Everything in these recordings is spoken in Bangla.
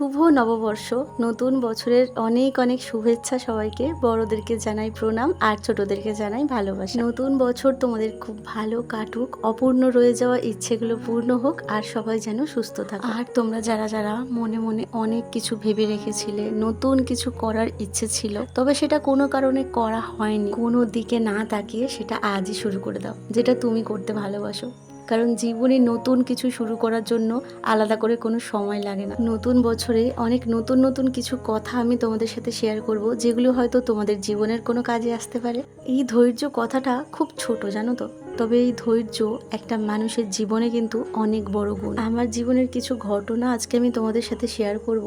শুভ নববর্ষ। নতুন বছরের অনেক অনেক শুভেচ্ছা সবাইকে। বড়দেরকে জানাই প্রণাম আর ছোটদেরকে জানাই ভালোবাসা। নতুন বছর তোমাদের খুব ভালো কাটুক, অপূর্ণ রয়ে যাওয়া ইচ্ছেগুলো পূর্ণ হোক আর সবাই যেন সুস্থ থাকে আর তোমরা যারা যারা মনে মনে অনেক কিছু ভেবে রেখেছিলে, নতুন কিছু করার ইচ্ছে ছিল, তবে সেটা কোনো কারণে করা হয়নি। কোনো দিকে না তাকিয়ে সেটা আজই শুরু করে দাও, যেটা তুমি করতে ভালোবাসো। কারণ জীবনে নতুন কিছু শুরু করার জন্য আলাদা করে কোনো সময় লাগে না। নতুন বছরে অনেক নতুন নতুন কিছু কথা আমি তোমাদের সাথে শেয়ার করব, যেগুলো হয়তো তোমাদের জীবনের কোনো কাজে আসতে পারে। এই ধৈর্য কথাটা খুব ছোট, জানো তো? তবে এই ধৈর্য একটা মানুষের জীবনে কিন্তু অনেক বড় গুণ। আমার জীবনের কিছু ঘটনা আজকে আমি তোমাদের সাথে শেয়ার করব।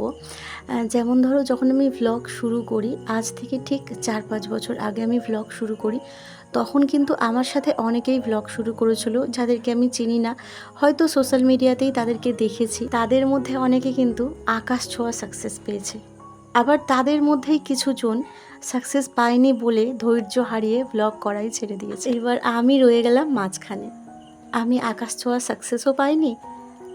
যেমন ধরো যখন আমি ভ্লগ শুরু করি, আজ থেকে ঠিক চার পাঁচ বছর আগে আমি ভ্লগ শুরু করি তখন কিন্তু আমার সাথে অনেকেই ব্লগ শুরু করেছিল যাদেরকে আমি চিনি না। হয়তো সোশ্যাল মিডিয়াতেই তাদেরকে দেখেছি। তাদের মধ্যে অনেকে কিন্তু আকাশ ছোঁয়া সাকসেস পেয়েছে। আবার তাদের মধ্যেই কিছুজন সাকসেস পায়নি বলে ধৈর্য হারিয়ে ব্লগ করাই ছেড়ে দিয়েছে। এবার আমি রয়ে গেলাম মাঝখানে। আমি আকাশ ছোঁয়া সাকসেসও পাইনি,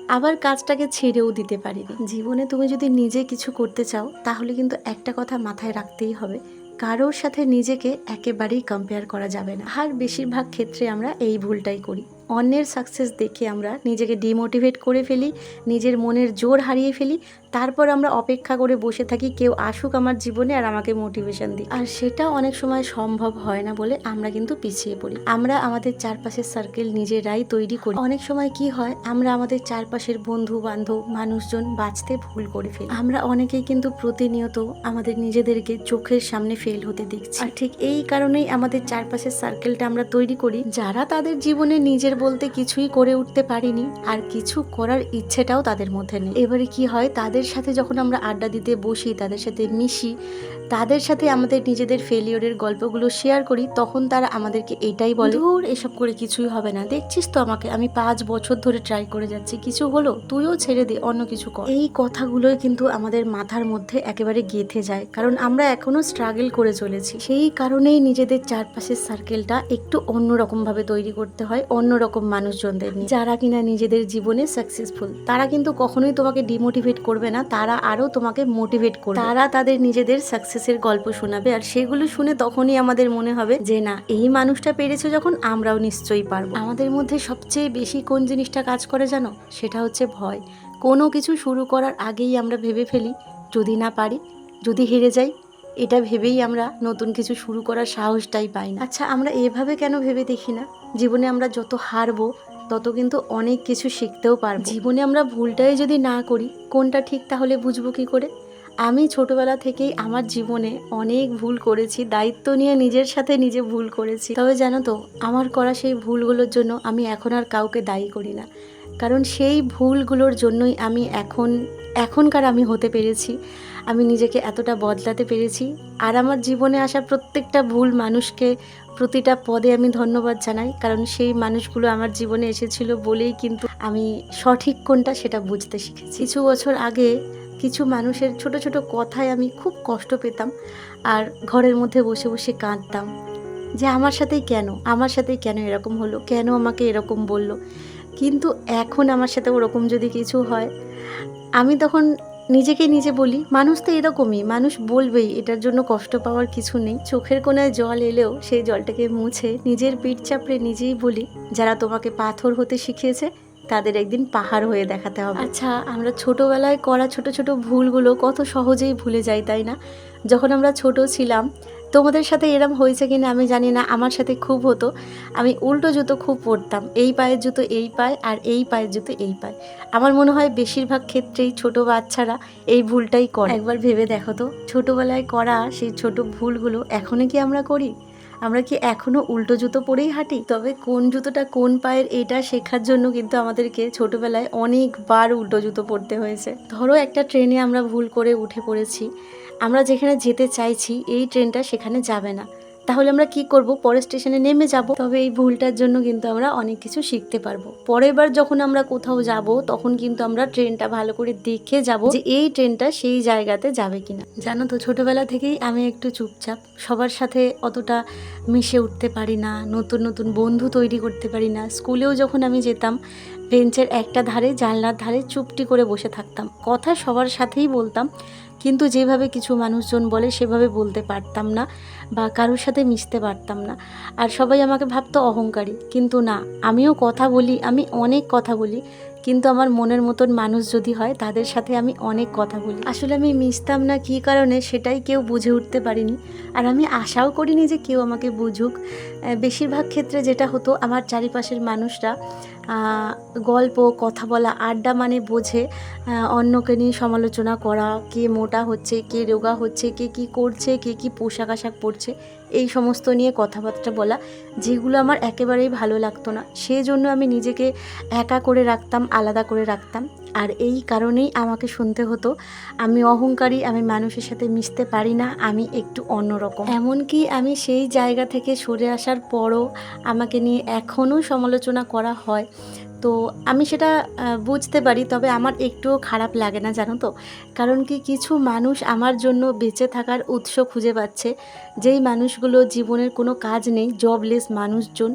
আবার কাজটাকে ছেড়েও দিতে পারিনি। জীবনে তুমি যদি নিজে কিছু করতে চাও, তাহলে কিন্তু একটা কথা মাথায় রাখতেই হবে। কারোর সাথে নিজেকে একেবারেই কম্পেয়ার করা যাবে না। আর বেশিরভাগ ক্ষেত্রে আমরা এই ভুলটাই করি। অন্যের সাকসেস দেখে আমরা নিজেকে ডিমোটিভেট করে ফেলি, নিজের মনের জোর হারিয়ে ফেলি, তারপর আমরা অপেক্ষা করে বসে থাকি, কেউ আসুক আমার জীবনে আর আমাকে মোটিভেশন দিই আর সেটা অনেক সময় সম্ভব হয় না বলে আমরা কিন্তু পিছিয়ে পড়ি। আমরা আমাদের চারপাশের সার্কেল নিজেরাই তৈরি করি। অনেক সময় কি হয়, আমরা আমাদের চারপাশের বন্ধু বান্ধব মানুষজন বাঁচতে ভুল করে ফেলি। আমরা অনেকেই কিন্তু প্রতিনিয়ত আমাদের নিজেদেরকে চোখের সামনে ফেল হতে দেখছি। আর ঠিক এই কারণেই আমাদের চারপাশের সার্কেলটা আমরা তৈরি করি। যারা তাদের জীবনে নিজের বলতে কিছুই করে উঠতে পারিনি, আর কিছু করার ইচ্ছেটাও তাদের মধ্যে নেই। এবারে কি হয়, তাদের সাথে যখন আমরা আড্ডা দিতে বসি, তাদের সাথে মিশি, তাদের সাথে আমাদের নিজেদের ফেলিওরের গল্পগুলো শেয়ার করি, তখন তারা আমাদেরকে এটাই বলে দূর এসব করে কিছুই হবে না। দেখছিস তো আমাকে, আমি পাঁচ বছর ধরে ট্রাই করে যাচ্ছি। কিছু হলো, তুইও ছেড়ে দে, অন্য কিছু কর। এই কথাগুলোই কিন্তু আমাদের মাথার মধ্যে একেবারে গেঁথে যায়, কারণ আমরা এখনও স্ট্রাগল করে চলেছি। সেই কারণেই নিজেদের চারপাশের সার্কেলটা একটু অন্যরকম ভাবে তৈরি করতে হয়, অন্যরকম মানুষজনদের নিয়ে। যারা কিনা নিজেদের জীবনে সাকসেসফুল তারা কিন্তু কখনোই তোমাকে ডিমোটিভেট করবে না, তারা আরও তোমাকে মোটিভেট করবে। তারা তাদের নিজেদের সাকসেসের গল্প শোনাবে, আর সেগুলো শুনে তখনই আমাদের মনে হবে যে, না, এই মানুষটা পেরেছে যখন আমরাও নিশ্চয়ই পারব। আমাদের মধ্যে সবচেয়ে বেশি কোন জিনিসটা কাজ করে জানো? সেটা হচ্ছে ভয়। কোনো কিছু শুরু করার আগেই আমরা ভেবে ফেলি, যদি না পারি, যদি হেরে যাই এটা ভেবেই আমরা নতুন কিছু শুরু করার সাহসটাই পাই না। আচ্ছা আমরা এভাবে কেন ভেবে দেখি না? জীবনে আমরা যত হারবো, তত কিন্তু অনেক কিছু শিখতেও পারব। জীবনে আমরা ভুলটাই যদি না করি, কোনটা ঠিক তাহলে বুঝব কি করে? আমি ছোটবেলা থেকেই আমার জীবনে অনেক ভুল করেছি, দায়িত্ব নিয়ে নিজের সাথে নিজে ভুল করেছি। তবে জানো তো, আমার করা সেই ভুলগুলোর জন্য আমি এখন আর কাউকে দায়ী করি না। কারণ সেই ভুলগুলোর জন্যই আমি এখন, এখনকার আমি হতে পেরেছি। আমি নিজেকে এতটা বদলাতে পেরেছি। আর আমার জীবনে আসা প্রত্যেকটা ভুল মানুষকে প্রতিটা পদে আমি ধন্যবাদ জানাই। কারণ সেই মানুষগুলো আমার জীবনে এসেছিল বলেই কিন্তু আমি সঠিক কোনটা সেটা বুঝতে শিখেছি। কিছু বছর আগে কিছু মানুষের ছোট ছোট কথায় আমি খুব কষ্ট পেতাম আর ঘরের মধ্যে বসে বসে কাঁদতাম যে আমার সাথেই কেন, আমার সাথেই কেন এরকম হলো, কেন আমাকে এরকম বলল? কিন্তু এখন আমার সাথে ওরকম যদি কিছু হয়, আমি তখন নিজেকে নিজে বলি, মানুষ তো এরকমই, মানুষ বলবেই, এটার জন্য কষ্ট পাওয়ার কিছু নেই। চোখের কোনায় জল এলেও সেই জলটাকে মুছে নিজের পিঠ চাপড়ে নিজেই বলি, যারা তোমাকে পাথর হতে শিখিয়েছে, তাদের একদিন পাহাড় হয়ে দেখাতে হবে। আচ্ছা আমরা ছোটবেলায় করা ছোট ছোট ভুলগুলো কত সহজেই ভুলে যাই, তাই না? যখন আমরা ছোট ছিলাম তোমাদের সাথে এরম হয়েছে কিনা আমি জানি না, আমার সাথে খুব হতো। আমি উল্টো জুতো খুব পরতাম, এই পায়ের জুতো এই পায় আর এই পায়ের জুতো এই পায়। আমার মনে হয় বেশিরভাগ ক্ষেত্রেই ছোট বাচ্চারা এই ভুলটাই করে। একবার ভেবে দেখো তো, ছোটোবেলায় করা সেই ছোট ভুলগুলো এখনও কি আমরা করি? আমরা কি এখনও উল্টো জুতো পরেই হাঁটি? তবে কোন জুতোটা কোন পায়ের এটা শেখার জন্য কিন্তু আমাদেরকে ছোটবেলায় অনেকবার উল্টো জুতো পরতে হয়েছে। ধরো একটা ট্রেনে আমরা ভুল করে উঠে পড়েছি। আমরা যেখানে যেতে চাইছি, এই ট্রেনটা সেখানে যাবে না। তাহলে আমরা কি করব? পরের স্টেশনে নেমে যাব। তবে এই ভুলটার জন্য কিন্তু আমরা অনেক কিছু শিখতে পারব। পরের বার যখন আমরা কোথাও যাব, তখন কিন্তু আমরা ট্রেনটা ভালো করে দেখে যাব যে এই ট্রেনটা সেই জায়গাতে যাবে কিনা। জানো তো, ছোটবেলা থেকেই আমি একটু চুপচাপ। সবার সাথে অতটা মিশে উঠতে পারি না, নতুন নতুন বন্ধু তৈরি করতে পারি না। স্কুলেও যখন আমি যেতাম, বেঞ্চের একটা ধারে, জানলার ধারে চুপটি করে বসে থাকতাম। কথা সবার সাথেই বলতাম কিন্তু যেভাবে কিছু মানুষজন বলে সেভাবে বলতে পারতাম না বা কারোর সাথে মিশতে পারতাম না। আর সবাই আমাকে ভাবতো অহংকারী। কিন্তু না, আমিও কথা বলি, আমি অনেক কথা বলি। কিন্তু আমার মনের মতন মানুষ যদি হয়, তাদের সাথে আমি অনেক কথা বলি। আসলে আমি মিশতাম না কী কারণে সেটাই কেউ বুঝে উঠতে পারিনি। আর আমি আশাও করিনি যে কেউ আমাকে বুঝুক। বেশিরভাগ ক্ষেত্রে যেটা হতো, আমার চারিপাশের মানুষরা গল্প, কথা বলা, আড্ডা মানে বোঝে অন্যকে নিয়ে সমালোচনা করা, কে মোটা হচ্ছে, কে রোগা হচ্ছে, কে কি করছে, কে কি পোশাক আশাক পরছে। এই সমস্ত নিয়ে কথাবার্তা বলা, যেগুলো আমার একেবারেই ভালো লাগতো না। সেই জন্য আমি নিজেকে একা করে রাখতাম, আলাদা করে রাখতাম। আর এই কারণেই আমাকে শুনতে হতো, আমি অহংকারী, আমি মানুষের সাথে মিশতে পারি না, আমি একটু অন্যরকম। এমনকি আমি সেই জায়গা থেকে সরে আসার পরও আমাকে নিয়ে এখনও সমালোচনা করা হয়। তো আমি সেটা বুঝতে পারি, তবে আমার একটুও খারাপ লাগে না, জানো তো। কারণ কি, কিছু মানুষ আমার জন্য বেঁচে থাকার উৎস খুঁজে পাচ্ছে। যেই মানুষগুলো জীবনের কোনো কাজ নেই জবলেস মানুষজন,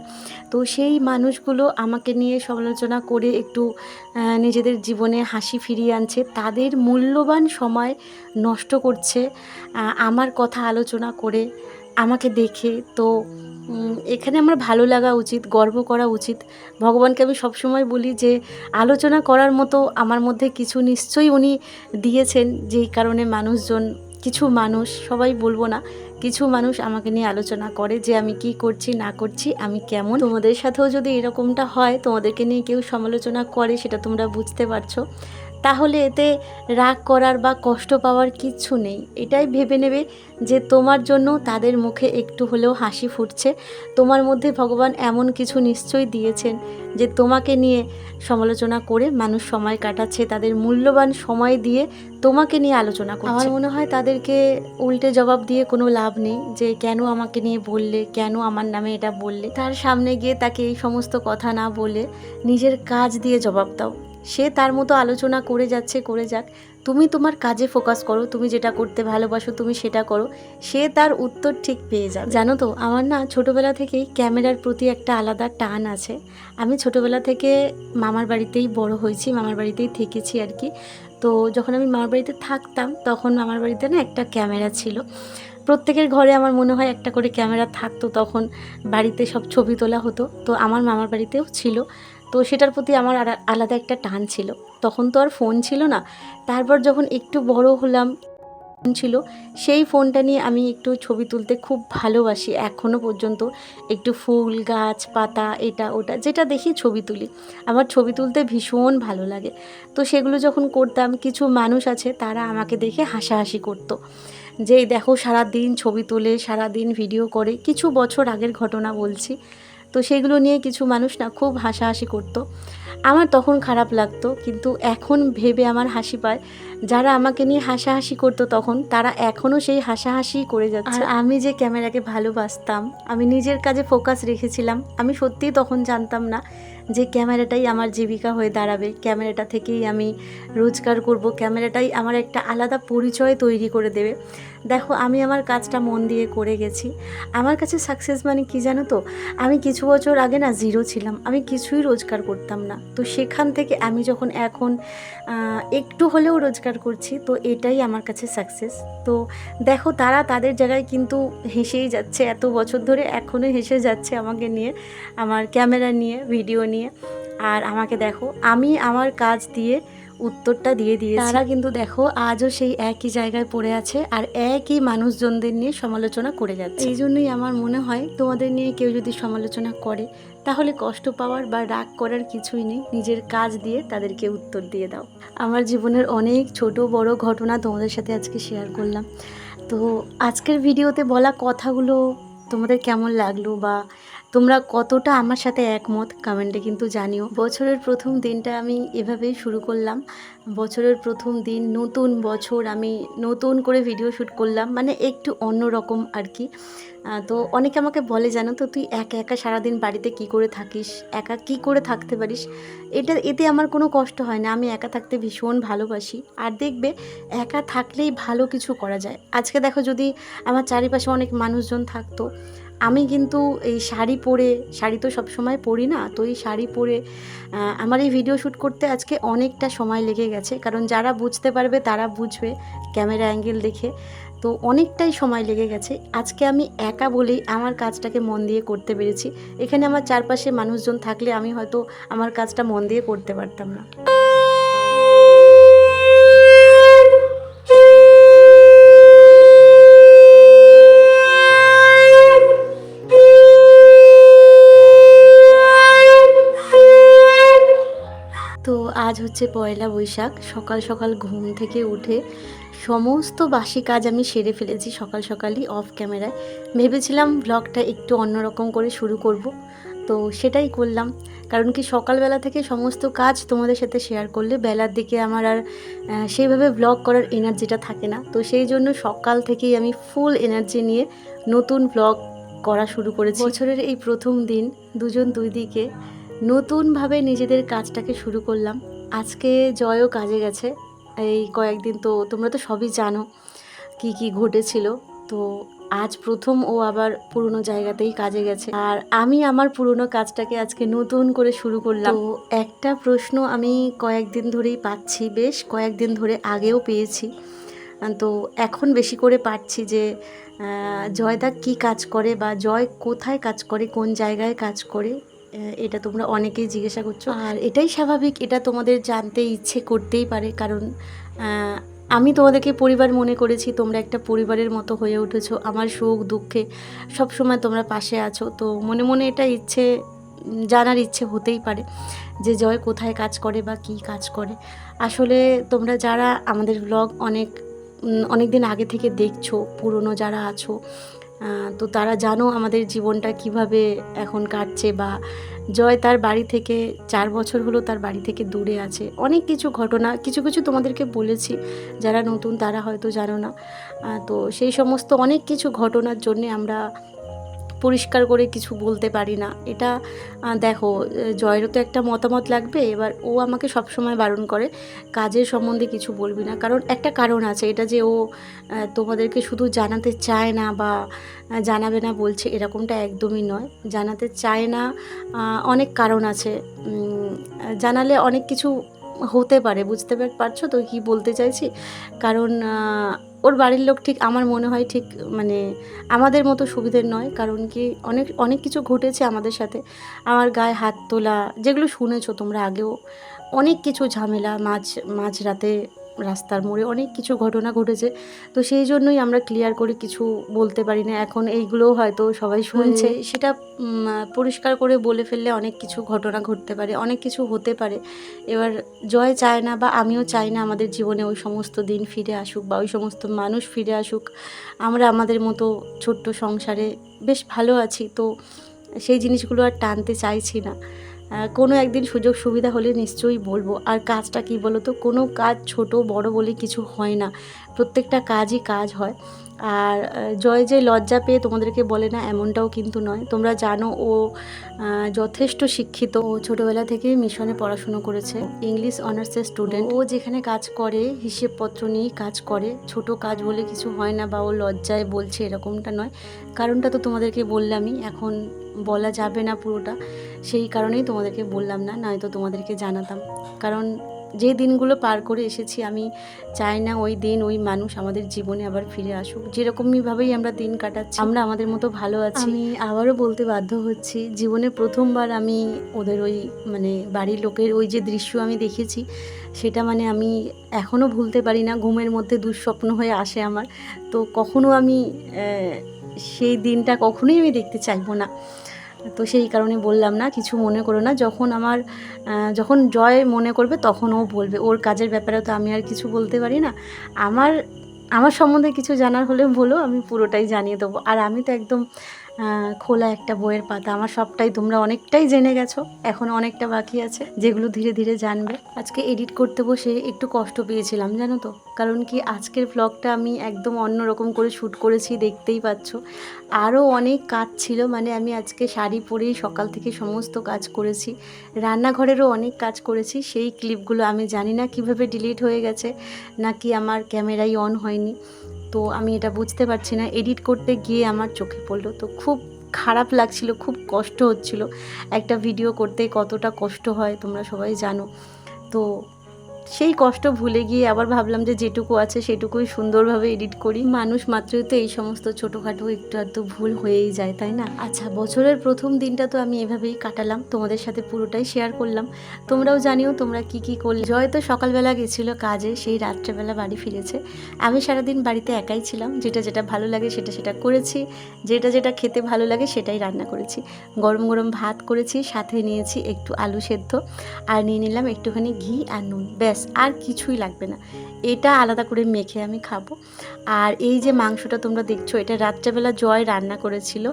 তো সেই মানুষগুলো আমাকে নিয়ে সমালোচনা করে একটু নিজেদের জীবনে হাসি ফিরিয়ে আনছে। তাদের মূল্যবান সময় নষ্ট করছে আমার কথা আলোচনা করে, আমাকে দেখে। তো এখানে আমার ভালো লাগা উচিত, গর্ব করা উচিত। ভগবানকে আমি সবসময় বলি যে, আলোচনা করার মতো আমার মধ্যে কিছু নিশ্চয়ই উনি দিয়েছেন, যেই কারণে মানুষজন, কিছু মানুষ, সবাই বলব না, কিছু মানুষ আমাকে নিয়ে আলোচনা করে যে, আমি কি করছি, না করছি, আমি কেমন। তোমাদের সাথেও যদি এরকমটা হয়, তোমাদেরকে নিয়ে কেউ সমালোচনা করে, সেটা তোমরা বুঝতে পারছ। তাহলে এতে রাগ করার বা কষ্ট পাওয়ার কিচ্ছু নেই। এটাই ভেবে নেবে যে তোমার জন্য তাদের মুখে একটু হলেও হাসি ফুটছে। তোমার মধ্যে ভগবান এমন কিছু নিশ্চয়ই দিয়েছেন যে তোমাকে নিয়ে সমালোচনা করে মানুষ সময় কাটাচ্ছে, তাদের মূল্যবান সময় দিয়ে তোমাকে নিয়ে আলোচনা করছে। আমার মনে হয় তাদেরকে উল্টে জবাব দিয়ে কোনো লাভ নেই যে কেন আমাকে নিয়ে বললে, কেন আমার নামে এটা বললে। তার সামনে গিয়ে তাকে এই সমস্ত কথা না বলে নিজের কাজ দিয়ে জবাব দাও। সে তার মতো আলোচনা করে যাচ্ছে, করে যাক। তুমি তোমার কাজে ফোকাস করো, তুমি যেটা করতে ভালোবাসো, তুমি সেটা করো। সে তার উত্তর ঠিক পেয়ে যাবে। জানো তো, আমার না ছোটোবেলা থেকেই ক্যামেরার প্রতি একটা আলাদা টান আছে। আমি ছোটোবেলা থেকে মামার বাড়িতেই বড় হয়েছি, মামার বাড়িতেই থেকেছি আর কি। তো যখন আমি মামার বাড়িতে থাকতাম, তখন মামার বাড়িতে না একটা ক্যামেরা ছিল। প্রত্যেকের ঘরে আমার মনে হয় একটা করে ক্যামেরা থাকতো, তখন বাড়িতে সব ছবি তোলা হতো। তো আমার মামার বাড়িতেও ছিল। তো সেটার প্রতি আমার আলাদা একটা টান ছিল। তখন তো আর ফোন ছিল না। তারপর যখন একটু বড় হলাম ছিল, সেই ফোনটা নিয়ে আমি একটু ছবি তুলতে খুব ভালোবাসি। এখনও পর্যন্ত একটু ফুল, গাছ, পাতা, এটা, ওটা, যেটা দেখি ছবি তুলি। আমার ছবি তুলতে ভীষণ ভালো লাগে। তো সেগুলো যখন করতাম, কিছু মানুষ আছে, তারা আমাকে দেখে হাসাহাসি করতো। যে দেখো সারা দিন ছবি তোলে সারা দিন ভিডিও করে, কিছু বছর আগের ঘটনা বলছি। তো সেগুলো নিয়ে কিছু মানুষ না খুব হাসাহাসি করতো। আমার তখন খারাপ লাগতো, কিন্তু এখন ভেবে আমার হাসি পায়। যারা আমাকে নিয়ে হাসাহাসি করতো তখন, তারা এখনও সেই হাসাহাসি করে যাচ্ছে। আর আমি যে ক্যামেরাকে ভালোবাসতাম, আমি নিজের কাজে ফোকাস রেখেছিলাম, আমি সত্যিই তখন জানতাম না যে ক্যামেরাটাই আমার জীবিকা হয়ে দাঁড়াবে। ক্যামেরাটা থেকেই আমি রোজগার করব, ক্যামেরাটাই আমার একটা আলাদা পরিচয় তৈরি করে দেবে। দেখো, আমি আমার কাজটা মন দিয়ে করে গেছি। আমার কাছে সাকসেস মানে কি জানো তো? আমি কিছু বছর আগে না জিরো ছিলাম, আমি কিছুই রোজগার করতাম না। তো সেখান থেকে আমি যখন এখন একটু হলেও রোজগার করছি তো এটাই আমার কাছে সাকসেস তো দেখো তারা তাদের জায়গায় কিন্তু হেসেই যাচ্ছে এত বছর ধরে এখনও হেসে যাচ্ছে আমাকে নিয়ে আমার ক্যামেরা নিয়ে ভিডিও নিয়ে। আর আমাকে দেখো আমি আমার কাজ দিয়ে উত্তরটা দিয়ে দিয়ে তারা কিন্তু দেখো আজও সেই একই জায়গায় পড়ে আছে আর একই মানুষজনদের নিয়ে সমালোচনা করে যাচ্ছে। এই জন্যই আমার মনে হয় তোমাদের নিয়ে কেউ যদি সমালোচনা করে তাহলে কষ্ট পাওয়ার বা রাগ করার কিছুই নেই। নিজের কাজ দিয়ে তাদেরকে উত্তর দিয়ে দাও। আমার জীবনের অনেক ছোট বড় ঘটনা তোমাদের সাথে আজকে শেয়ার করলাম। তো আজকের ভিডিওতে বলা কথাগুলো তোমাদের কেমন লাগল বা তোমরা কতটা আমার সাথে একমত কমেন্টে কিন্তু জানিও। বছরের প্রথম দিনটা আমি এভাবেই শুরু করলাম। বছরের প্রথম দিন, নতুন বছর, আমি নতুন করে ভিডিও শ্যুট করলাম মানে একটু অন্যরকম আর কি। তো অনেকে আমাকে বলে, জানো তো, তুই একা একা সারাদিন বাড়িতে কি করে থাকিস? একা কি করে থাকতে পারিস? এটা, এতে আমার কোনো কষ্ট হয় না। আমি একা থাকতে ভীষণ ভালোবাসি। আর দেখবে, একা থাকলেই ভালো কিছু করা যায়। আজকে দেখো যদি আমার চারিপাশে অনেক মানুষজন থাকতো আমি কিন্তু এই শাড়ি পরে, শাড়ি তো সবসময় পরি না, তো এই শাড়ি পরে আমার এই ভিডিও শ্যুট করতে আজকে অনেকটা সময় লেগে গেছে। কারণ যারা বুঝতে পারবে তারা বুঝবে ক্যামেরা অ্যাঙ্গেল দেখে। তো অনেকটাই সময় লেগে গেছে। আজকে আমি একা বলেই আমার কাজটাকে মন দিয়ে করতে পেরেছি। এখানে আমার চারপাশে মানুষজন থাকলে আমি হয়তো আমার কাজটা মন দিয়ে করতে পারতাম না। তো আজ হচ্ছে পয়লা বৈশাখ। সকাল সকাল ঘুম থেকে উঠে সমস্ত বাসি কাজ আমি সেরে ফেলেছি সকাল সকালই অফ ক্যামেরায় ভেবেছিলাম ব্লগটা একটু অন্যরকম করে শুরু করব। তো সেটাই করলাম। কারণ কি সকালবেলা থেকে সমস্ত কাজ তোমাদের সাথে শেয়ার করলে বেলার দিকে আমার আর সেইভাবে ব্লগ করার এনার্জিটা থাকে না। তো সেই জন্য সকাল থেকেই আমি ফুল এনার্জি নিয়ে নতুন ব্লগ করা শুরু করেছি। বছরের এই প্রথম দিন দুজন দুই দিকে নতুনভাবে নিজেদের কাজটাকে শুরু করলাম। আজকে জয়ও কাজে গেছে। এই কয়েকদিন তো তোমরা তো সবই জানো কি কি ঘটেছিল। তো আজ প্রথম ও আবার পুরনো জায়গাতেই কাজে গেছে। আর আমি আমার পুরনো কাজটাকে আজকে নতুন করে শুরু করলাম। তো একটা প্রশ্ন আমি কয়েকদিন ধরেই পাচ্ছি, বেশ কয়েকদিন ধরে আগেও পেয়েছি। তো এখন বেশি করে পাচ্ছি যে জয়দা কি কাজ করে বা জয় কোথায় কাজ করে, কোন জায়গায় কাজ করে এটা তোমরা অনেকেই জিজ্ঞাসা করছ। আর এটাই স্বাভাবিক এটা তোমাদের জানতে ইচ্ছে করতেই পারে। কারণ আমি তোমাদেরকে পরিবার মনে করেছি তোমরা একটা পরিবারের মতো হয়ে উঠেছো। আমার সুখ দুঃখে সবসময় তোমরা পাশে আছো। তো মনে মনে এটা ইচ্ছে জানার ইচ্ছে হতেই পারে যে জয় কোথায় কাজ করে বা কী কাজ করে। আসলে তোমরা যারা আমাদের ব্লগ অনেক অনেক দিন আগে থেকে দেখছ পুরনো যারা আছো তো তারা জানো আমাদের জীবনটা কীভাবে এখন কাটছে বা জয় তার বাড়ি থেকে চার বছর হলো তার বাড়ি থেকে দূরে আছে। অনেক কিছু ঘটনা, কিছু কিছু তোমাদেরকে বলেছি, যারা নতুন তারা হয়তো জানো না। তো সেই সমস্ত অনেক কিছু ঘটনার জন্যে আমরা পরিষ্কার করে কিছু বলতে পারি না। এটা দেখো জয়েরও তো একটা মতামত লাগবে, এবার ও আমাকে সবসময় বারণ করে, কাজের সম্বন্ধে কিছু বলবি না। কারণ একটা কারণ আছে, এটা যে ও তোমাদেরকে শুধু জানাতে চায় না বা জানাবে না বলছে, এরকমটা একদমই নয়। জানাতে চায় না অনেক কারণ আছে। জানালে অনেক কিছু হতে পারে, বুঝতে পারছ? তো কি বলতে চাইছি? কারণ ওর বাড়ির লোক ঠিক আমার মনে হয় ঠিক মানে আমাদের মতো সুবিধের নয়। কারণ কি অনেক অনেক কিছু ঘটেছে আমাদের সাথে। আমার গায়ে হাত তোলা, যেগুলো শুনেছো তোমরা আগেও, অনেক কিছু ঝামেলা, মাঝ, মাঝরাতে রাস্তার মোড়ে অনেক কিছু ঘটনা ঘটেছে। তো সেই জন্যই আমরা ক্লিয়ার করে কিছু বলতে পারি না। এখন এইগুলোও হয়তো সবাই শুনছে। সেটা পরিষ্কার করে বলে ফেললে অনেক কিছু ঘটনা ঘটতে পারে অনেক কিছু হতে পারে। এবার জয় চায় না বা আমিও চাই না আমাদের জীবনে ওই সমস্ত দিন ফিরে আসুক বা ওই সমস্ত মানুষ ফিরে আসুক। আমরা আমাদের মতো ছোট্ট সংসারে বেশ ভালো আছি তো সেই জিনিসগুলো আর টানতে চাইছি না। কোনো একদিন সুযোগ সুবিধা হলে নিশ্চয়ই বলব। আর কাজটা কি বলো তো কোনো কাজ ছোট বড় বলে কিছু হয় না। প্রত্যেকটা কাজই কাজ হয়। আর জয় যে লজ্জা পেয়ে তোমাদেরকে বলে না, এমনটাও কিন্তু নয়। তোমরা জানো ও যথেষ্ট শিক্ষিত। ও ছোটোবেলা থেকে মিশনে পড়াশুনো করেছে। ইংলিশ অনার্সের স্টুডেন্ট। ও যেখানে কাজ করে, হিসেবপত্র নিয়েই কাজ করে। ছোট কাজ বলে কিছু হয় না বা ও লজ্জায় বলছে এরকমটা নয়। কারণটা তো তোমাদেরকে বললামই। এখন বলা যাবে না পুরোটা। সেই কারণেই তোমাদেরকে বললাম না, নয়তো তোমাদেরকে জানাতাম। কারণ যে দিনগুলো পার করে এসেছি, আমি চাই না ওই দিন ওই মানুষ আমাদের জীবনে আবার ফিরে আসুক। যেরকমইভাবেই আমরা দিন কাটাচ্ছি, আমরা আমাদের মতো ভালো আছি। আমি আবারও বলতে বাধ্য হচ্ছি, জীবনে প্রথমবার আমি ওদের ওই মানে বাড়ির লোকের ওই যে দৃশ্য আমি দেখেছি, সেটা মানে আমি এখনও ভুলতে পারি না, ঘুমের মধ্যে দুঃস্বপ্ন হয়ে আসে আমার। তো কখনো আমি সেই দিনটা কখনোই আমি দেখতে চাইব না। তো সেই কারণে বললাম না, কিছু মনে করো না। যখন আমার যখন জয় মনে করবে তখন ও বলবে। ওর কাজের ব্যাপারে তো আমি আর কিছু বলতে পারি না। আমার আমার সম্বন্ধে কিছু জানার হলে বলো, আমি পুরোটাই জানিয়ে দেবো। আর আমি তো একদম খোলা একটা বইয়ের পাতা। আমার সবটাই তোমরা অনেকটাই জেনে গেছো। এখন অনেকটা বাকি আছে, যেগুলো ধীরে ধীরে জানবে। আজকে এডিট করতে বসে একটু কষ্ট পেয়েছিলাম, জানো তো। কারণ কি আজকের ব্লগটা আমি একদম অন্য রকম করে শ্যুট করেছি, দেখতেই পাচ্ছ। আরও অনেক কাজ ছিল মানে আমি আজকে শাড়ি পরেই সকাল থেকে সমস্ত কাজ করেছি। রান্নাঘরেরও অনেক কাজ করেছি, সেই ক্লিপগুলো আমি জানি না কীভাবে ডিলিট হয়ে গেছে, নাকি আমার ক্যামেরাই অন হয়নি। তো আমি এটা বুঝতে পারছি না। এডিট করতে গিয়ে আমার চোখে পড়ল। তো খুব খারাপ লাগছিল, খুব কষ্ট হচ্ছিল। একটা ভিডিও করতে কতটা কষ্ট হয় তোমরা সবাই জানো। তো সেই কষ্ট ভুলে গিয়ে আবার ভাবলাম যে যেটুকু আছে সেটুকুই সুন্দরভাবে এডিট করি। মানুষ মাত্রই তো এই সমস্ত ছোটোখাটো একটু আধটু ভুল হয়েই যায়, তাই না? আচ্ছা বছরের প্রথম দিনটা তো আমি এভাবেই কাটালাম। তোমাদের সাথে পুরোটাই শেয়ার করলাম। তোমরাও জানিও তোমরা কি কি করলে। জয় তো সকালবেলা গেছিল কাজে, সেই রাত্রেবেলা বাড়ি ফিরেছে। আমি সারাদিন বাড়িতে একাই ছিলাম। যেটা যেটা ভালো লাগে সেটা সেটা করেছি। যেটা যেটা খেতে ভালো লাগে সেটাই রান্না করেছি। গরম গরম ভাত করেছি, সাথে নিয়েছি একটু আলু সেদ্ধ। আর নিয়ে নিলাম একটুখানি ঘি আর নুন। ব্যাস। আর কিছুই লাগবে না। এটা আলাদা করে মেখে আমি খাব। আর এই যে মাংসটা তোমরা দেখছ, এটা রাত্রেবেলা জয় রান্না করেছিল,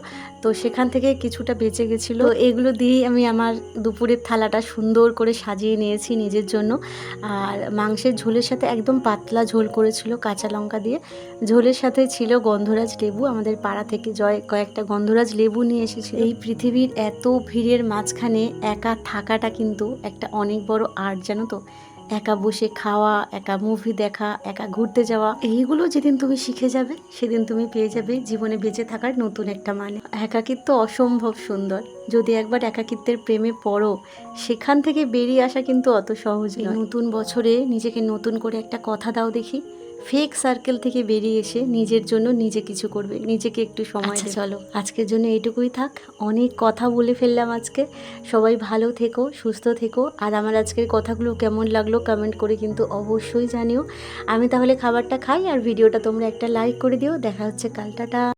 তো সেখান থেকে কিছুটা বেঁচে গেছিল। এগুলো দিয়েই আমি আমার দুপুরের থালাটা সুন্দর করে সাজিয়ে নিয়েছি নিজের জন্য। আর মাংসের ঝোলের সাথে একদম পাতলা ঝোল করেছিল কাঁচা লঙ্কা দিয়ে। ঝোলের সাথে ছিল গন্ধরাজ লেবু, আমাদের পাড়া থেকে জয় কয়েকটা গন্ধরাজ লেবু নিয়ে এসেছিল। এই পৃথিবীর এত ভিড়ের মাঝখানে একা থাকাটা কিন্তু একটা অনেক বড় আর্ট, জানো তো? একা বসে খাওয়া একা মুভি দেখা একা ঘুরতে যাওয়া এইগুলো যেদিন তুমি শিখে যাবে সেদিন তুমি পেয়ে যাবে জীবনে বেঁচে থাকার নতুন একটা মানে। একাকিত্ব অসম্ভব সুন্দর। যদি একবার একাকিত্বের প্রেমে পড়ো সেখান থেকে বেরিয়ে আসা কিন্তু অত সহজ নয়। নতুন বছরে নিজেকে নতুন করে একটা কথা দাও দেখি। ফেক সার্কেল থেকে বেরিয়ে এসে নিজের জন্য নিজে কিছু করবে নিজেকে একটু সময় আচ্ছা, চলো। আজকের জন্য এইটুকুই থাক। অনেক কথা বলে ফেললাম আজকে। সবাই ভালো থেকো সুস্থ থেকো। আর আমার আজকের কথাগুলো কেমন লাগল কমেন্ট করে কিন্তু অবশ্যই জানিও। আমি তাহলে খাবারটা খাই আর ভিডিওটা তোমরা একটা লাইক করে দিও। দেখা হচ্ছে কালটাটা